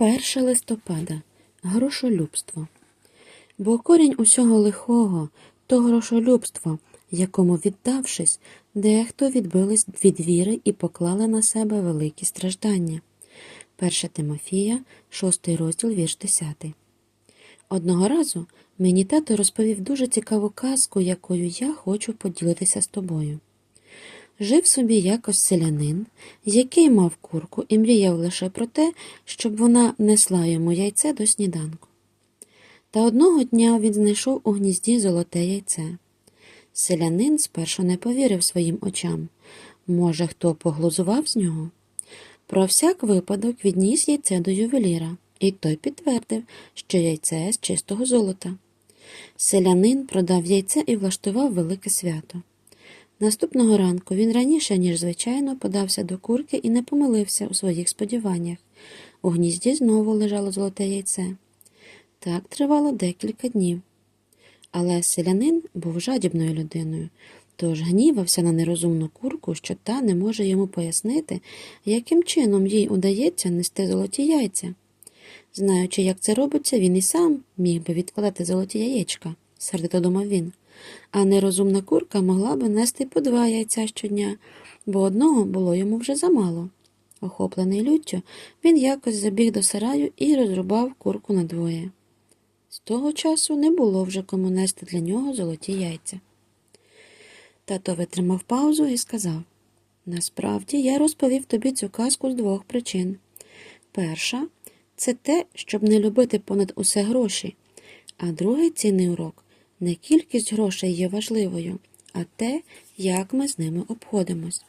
1 листопада грошолюбство. Бо корінь усього лихого то грошолюбство, якому віддавшись, дехто відбились від віри і поклали на себе великі страждання. 1 Тимофія, 6 розділ, вірш 10. Одного разу мені тато розповів дуже цікаву казку, якою я хочу поділитися з тобою. Жив собі якось селянин, який мав курку і мріяв лише про те, щоб вона несла йому яйце до сніданку. Та одного дня він знайшов у гнізді золоте яйце. Селянин спершу не повірив своїм очам. Може, хто поглузував з нього? Про всяк випадок відніс яйце до ювеліра, і той підтвердив, що яйце з чистого золота. Селянин продав яйце і влаштував велике свято. Наступного ранку він раніше, ніж звичайно, подався до курки і не помилився у своїх сподіваннях. У гнізді знову лежало золоте яйце. Так тривало декілька днів. Але селянин був жадібною людиною, тож гнівався на нерозумну курку, що та не може йому пояснити, яким чином їй удається нести золоті яйця. Знаючи, як це робиться, він і сам міг би відкладати золоті яєчка, сердито думав він. А нерозумна курка могла би нести по два яйця щодня, бо одного було йому вже замало. Охоплений люттю, він якось забіг до сараю і розрубав курку надвоє. З того часу не було вже кому нести для нього золоті яйця. Тато витримав паузу і сказав Насправді я розповів тобі цю казку з двох причин. Перша це те, щоб не любити понад усе гроші, а другий цінний урок не кількість грошей є важливою, а те, як ми з ними обходимось.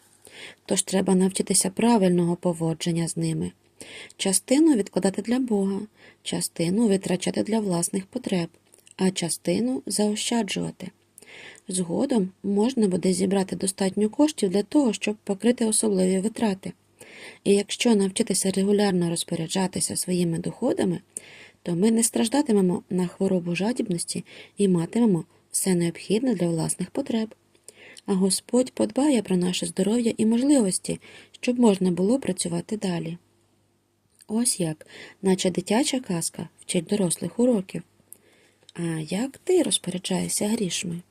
Тож треба навчитися правильного поводження з ними, частину відкладати для Бога, частину витрачати для власних потреб, а частину заощаджувати. Згодом можна буде зібрати достатньо коштів для того, щоб покрити особливі витрати. І якщо навчитися регулярно розпоряджатися своїми доходами, то ми не страждатимемо на хворобу жадібності і матимемо все необхідне для власних потреб. А Господь подбає про наше здоров'я і можливості, щоб можна було працювати далі. Ось як, наче дитяча казка вчить дорослих уроків. А як ти розпоряджаєшся грішми?